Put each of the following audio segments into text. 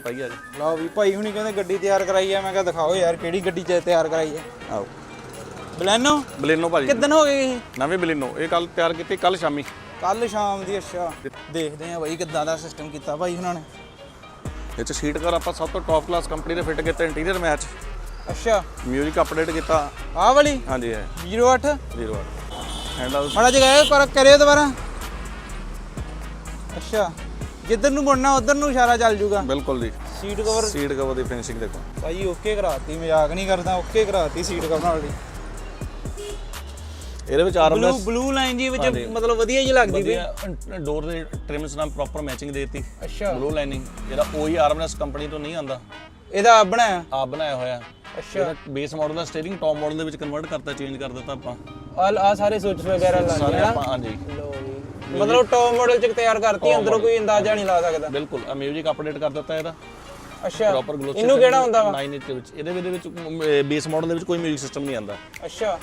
ਪਾਈ ਆ। ਜੀ ਲਓ ਵੀ ਭਾਈ ਹੁਣੀ ਕਹਿੰਦੇ ਗੱਡੀ ਤਿਆਰ ਕਰਾਈ ਆ ਮੈਂ ਕਿਹਾ ਦਿਖਾਓ ਯਾਰ ਕਿਹੜੀ ਗੱਡੀ ਚ ਤਿਆਰ ਕਰਾਈ ਆ। ਆਓ। ਬਲੈਨੋ? ਬਲੇਨੋ ਭਾਜੀ। ਕਿਦਨ ਹੋ ਗਈ ਇਹ? ਨਵੀਂ ਬਲੇਨੋ। ਇਹ ਕੱਲ ਤਿਆਰ ਕੀਤੀ ਕੱਲ ਸ਼ਾਮੀ। ਕੱਲ ਸ਼ਾਮ ਦੀ ਅੱਛਾ। ਦੇਖਦੇ ਆ ਭਾਈ ਕਿੱਦਾਂ ਦਾ ਸਿਸਟਮ ਕੀਤਾ ਭਾਈ ਉਹਨਾਂ ਨੇ। ਇਹ ਚ ਸੀਟ ਕਵਰ ਆਪਾਂ ਸਭ ਤੋਂ ਟੌਪ ਕਲਾਸ ਕੰਪਨੀ ਦੇ ਫਿੱਟ ਕੀਤੇ ਇੰਟੀਰੀਅਰ ਮੈਚ ਅੱਛਾ। ਮਿਊਜ਼ਿਕ ਅਪਡੇਟ ਕੀਤਾ। ਆਹ ਵਾਲੀ? ਹਾਂਜੀ ਹੈ 08 ਜ਼ੀਰੋ ਹੈਂਡਲ ਮਾੜਾ ਜਿਹਾ ਪਰ ਕਰਿਓ ਦੁਬਾਰਾ। ਅੱਛਾ। ਜਿੱਧਰ ਨੂੰ ਮੁੜਨਾ ਉਧਰ ਨੂੰ ਇਸ਼ਾਰਾ ਚੱਲ ਜੂਗਾ। ਬਿਲਕੁਲ ਜੀ। ਸੀਟ ਕਵਰ ਸੀਟ ਕਵਰ ਦੀ ਫਿਨਿਸ਼ਿੰਗ ਦੇਖੋ। ਭਾਈ ਓਕੇ ਕਰਾਤੀ ਮਜ਼ਾਕ ਨਹੀਂ ਕਰਦਾ ਓਕੇ ਕਰਾਤੀ ਸੀਟ ਕਵਰ ਵਾਲੀ। ਇਹਦੇ ਵਿੱਚ ਆਰਮ ਬਲੂ ਬਲੂ ਲਾਈਨ ਜੀ ਵਿੱਚ ਮਤਲਬ ਵਧੀਆ ਜੀ ਲੱਗਦੀ ਵੀ ਡੋਰ ਦੇ ਟ੍ਰਿਮਸ ਨਾਲ ਪ੍ਰੋਪਰ ਮੈਚਿੰਗ ਦੇਤੀ। ਅੱਛਾ। ਬਲੂ ਲਾਈਨਿੰਗ ਜਿਹੜਾ ਉਹੀ ਆਰਮਨੈਸ ਕੰਪਨੀ ਤੋਂ ਨਹੀਂ ਆਂਦਾ ਇਹਦਾ ਆਪ ਬਣਾਇਆ ਆਪ ਬਣਾਇਆ ਹੋਇਆ। ਅੱਛਾ। ਇਹਦਾ ਬੇਸ ਮਾਡਲ ਦਾ ਸਟੀਅਰਿੰਗ ਟੌਪ ਮਾਡਲ ਦੇ ਵਿੱਚ ਕਨਵਰਟ ਕਰਤਾ ਚੇਂਜ ਕਰ ਦਿੱਤਾ ਆਪਾਂ। ਆ ਸਾਰੇ ਸੁੱਚ ਵਗੈਰਾ ਲੱਗ ਸਾਰੇ ਗਏ ਨਾ ਆਪਾਂ ਹਾਂਜੀ। ਜੀ। ਮਤਲਬ ਟੌਪ ਮਾਡਲ ਚ ਤਿਆਰ ਕਰਤੀ ਅੰਦਰੋਂ ਕੋਈ ਅੰਦਾਜ਼ਾ ਨਹੀਂ ਲਾ ਸਕਦਾ। ਬਿਲਕੁਲ ਆ ਮਿਊਜ਼ਿਕ ਅਪਡੇਟ ਕਰ ਦਿੱਤਾ ਇਹਦਾ। ਅੱਛਾ ਪ੍ਰੋਪਰ ਇਹਨੂੰ ਕਿਹੜਾ ਹੁੰਦਾ ਵਾ? 9 ਇੰਚ ਦੇ ਵਿੱਚ। ਇਹਦੇ ਵਿੱਚ- ਇਹਦੇ ਵਿੱਚ ਬੇਸ ਮਾਡਲ ਦੇ ਵਿੱਚ ਕੋਈ ਮਿਊਜ਼ਿਕ ਸਿਸਟਮ ਨਹੀਂ ਆਂਦਾ ਅੱਛਾ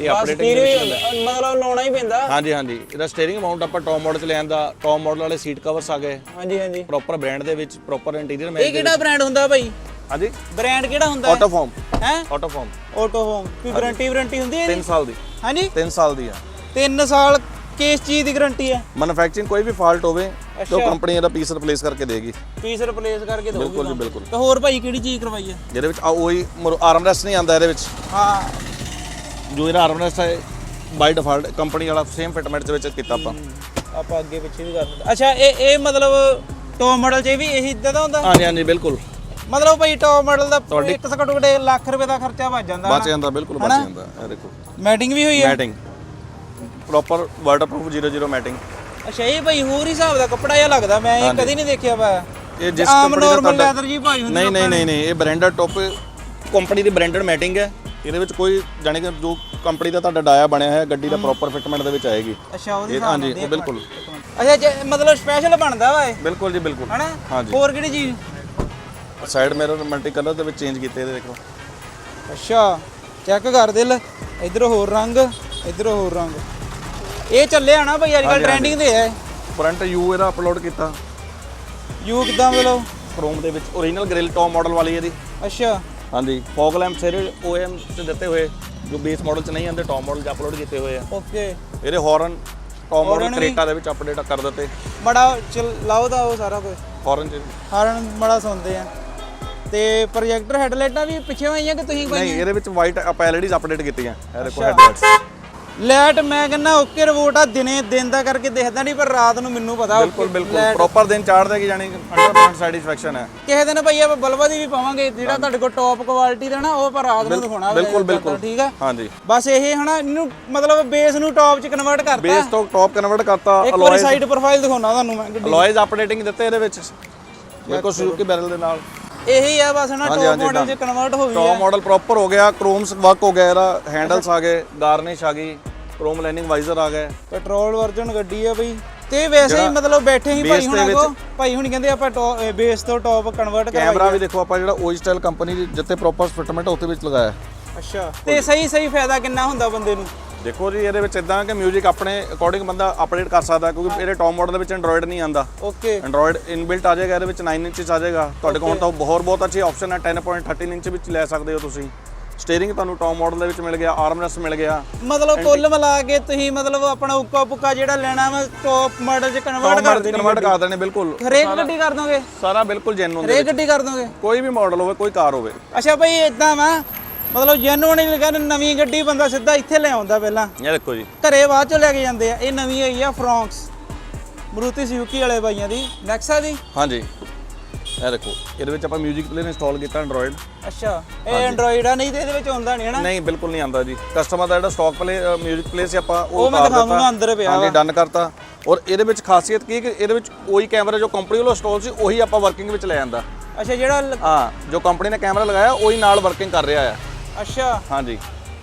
ਇਹ ਬਸ updating ਸਟੀਰੀਓ ਹੀ ਹੁੰਦਾ ਮਤਲਬ ਲਾਉਣਾ ਹੀ ਪੈਂਦਾ। ਹਾਂਜੀ ਹਾਂਜੀ। ਇਹਦਾ ਸਟੀਅਰਿੰਗ ਮਾਊਂਟ ਆਪਾਂ ਟੌਪ ਮਾਡਲ ਚ ਲੈ ਆਂਦਾ। ਟੌਪ ਮਾਡਲ ਵਾਲੇ ਸੀਟ ਕਵਰਸ ਆ ਗਏ। ਹਾਂਜੀ ਹਾਂਜੀ। ਪ੍ਰੋਪਰ ਬ੍ਰਾਂਡ ਦੇ ਵਿੱਚ ਪ੍ਰੋਪਰ ਇੰਟੀਰੀਅਰ ਇਹ ਮੈਚ ਕਿਹੜਾ ਬ੍ਰਾਂਡ ਹੁੰਦਾ ਭਾਈ? ਹਾਂਜੀ? ਬ੍ਰਾਂਡ ਕਿਹੜਾ ਹੁੰਦਾ? ਆਟੋ ਫਾਰਮ ਹੈ? ਆਟੋ ਫਾਰਮ ਆਟੋ ਹੋਮ ਕੋਈ ਗਾਰੰਟੀ ਵਾਰੰਟੀ ਹੁੰਦੀ ਹੈ 3 ਸਾਲ ਦੀ। ਹਾਂਜੀ? 3 ਸਾਲ ਦੀ ਆ। 3 ਸਾਲ ਕਿਸ ਚੀਜ਼ ਦੀ ਗਾਰੰਟੀ ਹੈ? ਮੈਨੂਫੈਕਚਰਿੰਗ ਕੋਈ ਵੀ ਫਾਲਟ ਹੋਵੇ ਤਾਂ। ਕੰਪਨੀ ਇਹਦਾ ਪੀਸ ਰਿਪਲੇਸ ਕਰਕੇ ਦੇਗੀ। ਪੀਸ ਰਿਪਲੇਸ ਕਰਕੇ ਦੋਗੇ ਬਿਲਕੁਲ ਜੀ ਬਿਲਕੁਲ। ਤੇ ਹੋਰ ਭਾਈ ਕਿਹੜੀ ਚੀਜ਼ ਕਰਵਾਈ ਹੈ? ਜਿਹਦੇ ਵਿੱਚ ਆ ਉਹੀ ਆਰਮਰੈਸਟ ਨਹੀਂ ਆਂਦਾ ਇਹਦੇ ਵਿੱਚ। ਹਾਂ। ਜੋ ਇਹਦਾ ਆਰਮਰੈਸਟ ਹੈ ਬਾਈ ਡਿਫਾਲਟ ਕੰਪਨੀ ਵਾਲਾ ਸੇਮ ਫਿਟਮੈਂਟ ਦੇ ਵਿੱਚ ਕੀਤਾ ਆਪਾਂ। ਆਪਾਂ ਅੱਗੇ ਪਿੱਛੇ ਵੀ ਕਰ ਦਿੰਦੇ ਅੱਛਾ ਇਹ ਇਹ ਮਤਲਬ ਟੌਪ ਮਾਡਲ 'ਚ ਵੀ ਇਹੀ ਇਦਾਂ ਦਾ ਹੁੰਦਾ? ਹਾਂਜੀ ਹਾਂਜੀ ਬਿਲਕੁਲ। ਮਤਲਬ ਭਾਈ ਟੌਪ ਮਾਡਲ ਦਾ ਇੱਕ ਘੱਟ ਲੱਖ ਰੁਪਏ ਦਾ ਖਰਚਾ ਵੱਜ ਜਾਂਦਾ ਬਚ ਜਾਂਦਾ ਬਿਲਕੁਲ ਬਚ ਜਾਂਦਾ ਇਹ ਦੇਖੋ। ਮੈਟਿੰਗ ਵੀ ਹੋਈ ਹੈ? ਮੈਟਿੰਗ ਪ੍ਰੋਪਰ ਵਾਟਰਪ੍ਰੂਫ 00 ਮੈਟਿੰਗ ਅੱਛਾ ਇਹ ਭਾਈ ਹੋਰ ਹਿਸਾਬ ਦਾ ਕੱਪੜਾ ਜਿਹਾ ਲੱਗਦਾ ਮੈਂ ਇਹ ਕਦੀ ਨਹੀਂ ਦੇਖਿਆ ਵਾ। ਇਹ ਜਿਸ ਆਮ ਕੰਪਨੀ ਦਾ ਨਾਰਮਲ ਤੁਹਾਡਾ ਲੈਦਰ ਜੀ ਭਾਈ ਹੁੰਦੀ ਨਹੀਂ ਨਹੀਂ ਨਹੀਂ ਨਹੀਂ ਇਹ ਬ੍ਰਾਂਡਡ ਟੌਪ ਕੰਪਨੀ ਦੀ ਬ੍ਰਾਂਡਡ ਮੈਟਿੰਗ ਹੈ। ਇਹਦੇ ਵਿੱਚ ਕੋਈ ਜਾਣੀ ਕਿ ਜੋ ਕੰਪਨੀ ਦਾ ਤੁਹਾਡਾ ਡਾਇਆ ਬਣਿਆ ਹੋਇਆ ਗੱਡੀ ਦਾ ਪ੍ਰੋਪਰ ਫਿਟਮੈਂਟ ਦੇ ਵਿੱਚ ਆਏਗੀ। ਅੱਛਾ ਉਹਦੀ ਇਹ ਹਾਂਜੀ ਉਹ ਬਿਲਕੁਲ। ਅੱਛਾ ਜੇ ਮਤਲਬ ਸਪੈਸ਼ਲ ਬਣਦਾ ਵਾ ਇਹ? ਬਿਲਕੁਲ ਜੀ ਬਿਲਕੁਲ। ਹਨਾ? ਹਾਂਜੀ। ਹੋਰ ਕਿਹੜੀ ਚੀਜ਼? ਸਾਈਡ ਮਿਰਰ ਮਲਟੀ ਕਲਰ ਦੇ ਵਿੱਚ ਚੇਂਜ ਕੀਤੇ ਇਹਦੇ ਦੇਖੋ। ਅੱਛਾ ਚੈੱਕ ਕਰ ਦਿਲ। ਇਧਰ ਹੋਰ ਰੰਗ ਇਧਰ ਹੋਰ ਰੰਗ। ਇਹ ਚੱਲਿਆ ਨਾ ਭਾਈ ਅੱਜ ਕੱਲ ਟ੍ਰੈਂਡਿੰਗ ਤੇ ਹੈ। ਫਰੰਟ ਯੂ ਇਹਦਾ ਅਪਲੋਡ ਕੀਤਾ। ਯੂ ਕਿਦਾਂ ਮਤਲਬ? ਕ੍ਰੋਮ ਦੇ ਵਿੱਚ ਓਰੀਜਨਲ ਗ੍ਰਿਲ ਟੌਪ ਮਾਡਲ ਵਾਲੀ ਇਹਦੀ। ਅੱਛਾ। ਹਾਂਜੀ ਫੌਗ ਲੈਂਪ ਸਾਰੇ OEM ਤੇ ਦਿੱਤੇ ਹੋਏ ਜੋ ਬੇਸ ਮਾਡਲ ਚ ਨਹੀਂ ਆਉਂਦੇ ਟੌਪ ਮਾਡਲ ਚ ਅਪਲੋਡ ਕੀਤੇ ਹੋਏ ਆ। ਓਕੇ ਇਹਦੇ ਹਾਰਨ ਟੌਪ ਮਾਡਲ Horn ਵੀ? ਕ੍ਰੇਟਾ ਦੇ ਵਿੱਚ ਅਪਡੇਟ ਕਰ ਦਿੱਤੇ। ਬੜਾ ਚਲ ਲਾਓ ਦਾ ਉਹ ਸਾਰਾ ਕੁਝ ਹਾਰਨ ਚ ਹਾਰਨ ਬੜਾ ਸੁਣਦੇ ਆ। ਤੇ ਪ੍ਰੋਜੈਕਟਰ ਹੈਡਲਾਈਟਾਂ ਵੀ ਪਿੱਛੇ ਹੋਈਆਂ ਕਿ ਤੁਸੀਂ ਨਹੀਂ ਕੋਈ ਇਹਦੇ ਵਿੱਚ ਵਾਈਟ ਆਪਾਂ ਐਲਈਡੀਜ਼ ਅਪਡੇਟ ਕੀਤੀਆਂ। ਇਹ ਦੇਖੋ ਹੈਡਲਾਈਟਸ ਲਾਈਟ ਮੈਂ ਕਹਿੰਦਾ ਓਕੇ ਰਿਪੋਰਟ ਆ ਦਿਨੇ ਦਿਨ ਦਾ ਕਰਕੇ ਦਿਖਦਾ ਨਹੀਂ ਪਰ ਰਾਤ ਨੂੰ ਮੈਨੂੰ ਪਤਾ ਬਿਲਕੁਲ ਬਿਲਕੁਲ। ਪ੍ਰੋਪਰ ਦਿਨ ਚਾੜਦੇ ਕਿ ਜਾਨੀ 100% ਸੈਟੀਸਫੈਕਸ਼ਨ ਹੈ। ਕਿਸੇ ਦਿਨ ਭਈ ਆਪਾਂ ਬਲਬਾ ਦੀ ਵੀ ਪਾਵਾਂਗੇ ਜਿਹੜਾ ਤੁਹਾਡੇ ਕੋਲ ਟੌਪ ਕੁਆਲਿਟੀ ਦਾ ਨਾ ਉਹ ਪਰ ਰਾਤ ਨੂੰ ਦਿਖਾਉਣਾ ਬਿਲਕੁਲ, ਬਿਲਕੁਲ। ਠੀਕ ਆ। ਹਾਂਜੀ। ਬਸ ਇਹ ਹਨਾ ਇਹਨੂੰ ਮਤਲਬ ਬੇਸ ਨੂੰ ਟੌਪ ਚ ਕਨਵਰਟ ਕਰਤਾ। ਬੇਸ ਤੋਂ ਟੌਪ ਕਨਵਰਟ ਕਰਤਾ। ਇੱਕ ਵਾਰੀ ਸਾਈਡ ਪ੍ਰੋਫਾਈਲ ਦਿਖਾਉਣਾ ਤੁਹਾਨੂੰ ਮੈਂ ਅਲੋਇਜ਼ ਅਪਡੇਟਿੰਗ ਦਿੱਤੇ ਇਹਦੇ ਵਿੱਚ। ਦੇਖੋ ਸੁਜ਼ੂਕੀ ਬੈਰਲ ਦੇ ਨਾਲ। ਇਹੀ ਆ ਬਸ ਨਾ ਟੌਪ ਮਾਡਲ। ਚ ਕਨਵਰਟ ਹੋ ਗਈ ਟੌਪ ਮਾਡਲ ਪ੍ਰੋਪਰ ਹੋ ਗਿਆ ਕ੍ਰੋਮਸ ਵਰਕ ਹੋ ਗਿਆ ਇਹਦਾ ਹੈਂਡਲਸ ਆ ਗਏ ਗਾਰਨਿਸ਼ ਆ ਗਈ। ਕ੍ਰੋਮ ਲਾਈਨਿੰਗ ਵਾਈਜ਼ਰ ਆ ਗਏ ਪੈਟਰੋਲ ਵਰਜਨ ਗੱਡੀ ਆ ਬਈ। ਤੇ ਵੈਸੇ ਹੀ ਮਤਲਬ ਬੈਠੇ ਹੀ ਭਾਈ ਹੁਣਾਂ ਕੋ ਭਾਈ ਹੁਣੀ ਕਹਿੰਦੇ ਆਪਾਂ ਬੇਸ ਤੋਂ ਟੌਪ ਕਨਵਰਟ ਕਰਵਾਈ ਕੈਮਰਾ ਵੀ ਦੇਖੋ ਆਪਾਂ ਜਿਹੜਾ ਓਜ ਸਟਾਈਲ ਕੰਪਨੀ ਦੀ ਜਿੱਤੇ ਪ੍ਰੋਪਰ ਫਿਟਮੈਂਟ ਉੱਥੇ ਵਿੱਚ ਲਗਾਇਆ ਅੱਛਾ ਤੇ ਸਹੀ ਸਹੀ ਫਾਇਦਾ ਕਿੰਨਾ ਹੁੰਦਾ ਬੰਦੇ ਨੂੰ? ਦੇਖੋ ਜੀ ਇਹਦੇ ਵਿੱਚ ਇਦਾਂ ਕਿ 뮤직 ਆਪਣੇ ਅਕੋਰਡਿੰਗ ਬੰਦਾ ਅਪਡੇਟ ਕਰ ਸਕਦਾ ਕਿਉਂਕਿ ਇਹਦੇ ਟੌਪ ਮਾਡਲ ਦੇ ਵਿੱਚ ਐਂਡਰੋਇਡ ਨਹੀਂ ਆਂਦਾ ਓਕੇ ਐਂਡਰੋਇਡ ਇਨਬਿਲਟ ਆ ਜਾਏਗਾ ਇਹਦੇ ਵਿੱਚ 9 ਇੰਚਸ ਆ ਜਾਏਗਾ। ਤੁਹਾਡੇ ਕੋਲ ਤਾਂ ਹੋਰ ਬਹੁਤ ਅੱਛੀ ਆਪਸ਼ਨ ਹੈ 10.13 ਇੰਚ ਵਿੱਚ ਲੈ ਸਕਦੇ ਹੋ ਤੁਸੀਂ। ਸਟੀਅਰਿੰਗ ਤੁਹਾਨੂੰ ਟੌਪ ਮਾਡਲ ਦੇ ਵਿੱਚ ਮਿਲ ਗਿਆ ਆਰਮਰੈਸਟ ਮਿਲ ਗਿਆ। ਮਤਲਬ ਕੁੱਲ ਮਿਲਾ ਕੇ ਤੁਸੀਂ ਮਤਲਬ ਆਪਣਾ ਉੱਕਾ ਪੁੱਕਾ ਜਿਹੜਾ ਲੈਣਾ ਵਾ ਟੌਪ ਮਾਡਲ ਚ ਕਨਵਰਟ ਕਰ ਦੇਣੀ ਕਨਵਰਟ ਕਰ ਦੇਣੇ ਬਿਲਕੁਲ। ਹਰੇਕ ਗੱਡੀ ਕਰ ਦੋਗੇ? ਸਾਰਾ ਬਿਲਕੁਲ ਜੈਨੂਨ ਹਰੇਕ ਗੱਡੀ ਕਰ ਦੋਗੇ? ਕੋਈ ਵੀ ਮਾਡਲ ਹੋਵੇ ਕੋਈ ਕਾਰ ਹੋਵੇ। ਅੱਛਾ ਭਾਈ ਇਦਾਂ ਵਾ ਮਤਲਬ ਜੈਨੂਨ ਹੀ ਲਗਾ ਨਵੀਂ ਗੱਡੀ ਬੰਦਾ ਸਿੱਧਾ ਇੱਥੇ ਲੈ ਆਉਂਦਾ ਪਹਿਲਾਂ। ਇਹ ਦੇਖੋ ਜੀ। ਘਰੇ ਬਾਅਦ ਚੋਂ ਲੈ ਕੇ ਜਾਂਦੇ ਆ। ਇਹ ਨਵੀਂ ਹੋਈ ਆ ਫਰੌਂਕਸ ਮਰੂਤੀ ਸੁਜ਼ੂਕੀ ਵਾਲੇ ਬਾਈਆਂ ਦੀ ਨੈਕਸਾ ਦੀ। ਹਾਂਜੀ। ਇਹ ਦੇਖੋ ਇਹਦੇ ਵਿੱਚ ਆਪਾਂ 뮤직 ਪਲੇਅਰ ਇੰਸਟਾਲ ਕੀਤਾ ਐਂਡਰੋਇਡ ਅੱਛਾ ਇਹ ਐਂਡਰੋਇਡ ਆ ਨਹੀਂ ਤੇ ਇਹਦੇ ਵਿੱਚ ਆਉਂਦਾ ਨਹੀਂ ਹਨਾ ਨਹੀਂ ਬਿਲਕੁਲ ਨਹੀਂ ਆਂਦਾ ਜੀ ਕਸਟਮਰ ਦਾ ਜਿਹੜਾ ਸਟਾਕ ਪਲੇ 뮤직 ਪਲੇਅਰ ਸੀ ਆਪਾਂ ਉਹ ਮੈਂ ਉਤਾਰ ਦਿਖਾਊਂਗਾ, ਦਿੱਤਾ। ਅੰਦਰ ਪਿਆ ਹਾਂਜੀ ਡਨ ਕਰਤਾ ਔਰ ਇਹਦੇ ਵਿੱਚ ਖਾਸੀਅਤ ਕੀ ਹੈ ਕਿ ਇਹਦੇ ਵਿੱਚ ਉਹੀ ਕੈਮਰਾ ਜੋ ਕੰਪਨੀ ਵੱਲੋਂ ਇੰਸਟਾਲ ਸੀ ਉਹੀ ਆਪਾਂ ਵਰਕਿੰਗ ਵਿੱਚ ਲੈ ਆਂਦਾ ਅੱਛਾ ਜਿਹੜਾ ਲ- ਹਾਂ ਜੋ ਕੰਪਨੀ ਨੇ ਕੈਮਰਾ ਲਗਾਇਆ ਉਹੀ ਨਾਲ ਵਰਕਿੰਗ ਕਰ ਰਿਹਾ ਹੈ ਅੱਛਾ ਹਾਂਜੀ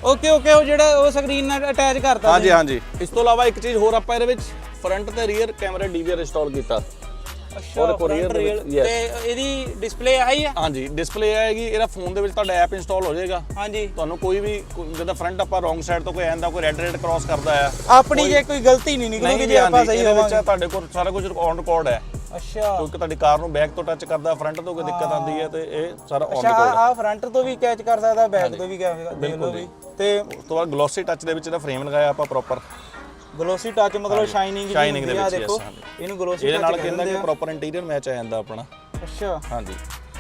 ਓਕੇ ਓਕੇ ਉਹ ਜਿਹੜਾ ਉਹ ਸਕਰੀਨ ਨਾਲ ਅਟੈਚ ਕਰਤਾ ਹਾਂਜੀ ਹਾਂਜੀ ਇਸ ਤੋਂ ਇਲਾਵਾ ਇੱਕ ਚੀਜ਼ ਹੋਰ ਆਪਾਂ ਇਹਦੇ ਵਿੱਚ ਫਰੰਟ ਤੇ ਰੀਅਰ ਕੈਮਰਾ ਡੀਵੀਆਰ ਇੰਸਟਾਲ ਕੀਤਾ ਅੱਛਾ ਉਹਦੇ rear ਦੇ ਵਿੱਚ, yes। ਤੇ ਇਹਦੀ ਡਿਸਪਲੇ ਆਈ ਆ? ਹਾਂਜੀ ਡਿਸਪਲੇ ਆਏਗੀ ਇਹਦਾ ਫੋਨ ਦੇ ਵਿੱਚ ਤੁਹਾਡਾ ਐਪ ਇੰਸਟਾਲ ਹੋ ਜਾਏਗਾ। ਹਾਂਜੀ। ਤੁਹਾਨੂੰ ਕੋਈ ਵੀ ਜਿੱਦਾਂ ਫਰੰਟ ਆਪਾਂ ਰੋਂਗ ਸਾਈਡ ਤੋਂ ਕੋਈ ਆਂਦਾ ਕੋਈ ਰੈੱਡ ਰੈੱਡ ਕ੍ਰਾਸ ਕਰਦਾ ਆ ਆਪਣੀ ਜੇ ਕੋਈ ਗਲਤੀ ਨਹੀਂ ਨਿਕਲੂਗੀ ਜੇ ਆਪਾਂ ਸਹੀ ਹੋਵਾਂਗੇ। ਤੁਹਾਡੇ ਕੋਲ ਸਾਰਾ ਕੁਝ ਔਨ ਰਿਕਾਰਡ ਹੈ। ਅੱਛਾ। ਕਿਉਂਕਿ ਤੁਹਾਡੀ ਕਾਰ ਨੂੰ ਬੈਕ ਤੋਂ ਟੱਚ ਕਰਦਾ ਫਰੰਟ ਤੋਂ ਕੋਈ ਦਿੱਕਤ ਆਉਂਦੀ ਹੈ ਤੇ ਇਹ ਸਾਰਾ ਔਨ ਅੱਛਾ ਆ ਫਰੰਟ ਤੋਂ ਵੀ ਕੈਚ ਕਰ ਸਕਦਾ ਬੈਕ ਤੋਂ ਵੀ ਕੈਚ ਕਰ ਬਿਲਕੁਲ ਜੀ। ਤੇ ਉਸ ਤੋਂ ਬਾਅਦ ਗਲੋਸੀ ਟੱਚ ਦੇ ਵਿੱਚ ਇਹਦਾ ਫਰੇਮ ਲਗਾਇਆ ਆਪਾਂ ਪ੍ਰੋਪਰ ਗਲੋਸੀ ਟੱਚ ਮਤਲਬ ਸ਼ਾਈਨਿੰਗ Shining ਦੇ ਵਿੱਚ, ਦੇਖੋ। ਇਹਨੂੰ ਗਲੋਸੀ ਇਹਦੇ ਨਾਲ ਕਹਿੰਦਾ ਕਿ ਪ੍ਰੋਪਰ ਇੰਟੀਰੀਅਰ ਮੈਚ ਆ ਜਾਂਦਾ ਆਪਣਾ। ਅੱਛਾ। ਹਾਂਜੀ।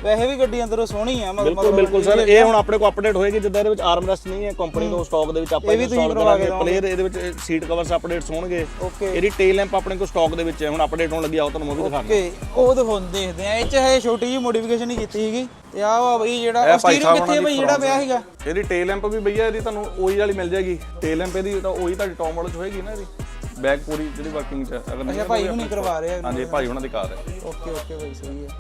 ਵੈਸੇ ਵੀ ਗੱਡੀ ਅੰਦਰੋਂ ਸੋਹਣੀ ਆ ਮਤਲਬ ਬਿਲਕੁਲ ਬਿਲਕੁਲ ਸਰ ਇਹ ਹੁਣ ਆਪਣੇ ਕੋਲ ਅਪਡੇਟ ਹੋਏਗੀ ਜਿੱਦਾਂ ਇਹਦੇ ਵਿੱਚ ਆਰਮ ਰੈਸਟ ਨਹੀਂ ਹੈ ਕੰਪਨੀ ਤੋਂ ਸਟਾਕ ਦੇ ਵਿੱਚ ਆਪਾਂ ਇਹ ਵੀ ਤੁਸੀਂ ਕਰਵਾ ਕੇ ਪਲੇਅਰ ਇਹਦੇ ਵਿੱਚ ਸੀਟ ਕਵਰਸ ਅਪਡੇਟਸ ਹੋਣਗੇ। ਓਕੇ ਇਹਦੀ ਟੇਲ ਲੈਂਪ ਆਪਣੇ ਕੋਲ ਸਟਾਕ ਦੇ ਵਿੱਚ ਹੈ ਹੁਣ ਅਪਡੇਟ ਹੋਣ ਲੱਗੀ ਆ ਉਹ ਤੁਹਾਨੂੰ ਮੈਂ ਵੀ ਦਿਖਾਣਾ ਓਕੇ ਉਹ ਤਾਂ ਹੁਣ ਦੇਖਦੇ ਆ ਇਹ ਚ ਹੈ ਛੋਟੀ ਜਿਹੀ ਮੋਡੀਫਿਕੇਸ਼ਨ ਹੀ ਕੀਤੀ ਸੀਗੀ। ਤੇ ਆਹ ਵਾ ਬਈ ਜਿਹੜਾ ਸਟੀਅਰਿੰਗ ਕਿੱਥੇ ਬਈ ਜਿਹੜਾ ਪਿਆ ਸੀਗਾ? ਇਹਦੀ ਟੇਲ ਲੈਂਪ ਵੀ ਭਈਆ ਇਹਦੀ ਤੁਹਾਨੂੰ ਉਹੀ ਵਾਲੀ ਮਿਲ ਜਾਏਗੀ। ਟੇਲ ਲੈਂਪ ਇਹਦੀ ਤਾਂ ਉਹੀ ਤੁਹਾਡੀ ਟੌਪ ਮਾਡਲ ਚ ਹੋਏਗੀ ਨਾ ਇਹਦੀ। ਬੈਕ ਪੂਰੀ ਜਿਹੜੀ ਵਰਕਿੰਗ ਚ। ਅਗਰ ਨਹੀਂ ਭਾਈ ਹੁਣੀ ਕਰਵਾ ਰਹੇ ਆ। ਹਾਂਜੀ ਭਾਈ ਉਹਨਾਂ ਦੀ ਕਾਰ ਹੈ। ਓਕੇ ਓਕੇ ਬਈ ਸਹੀ ਹੈ।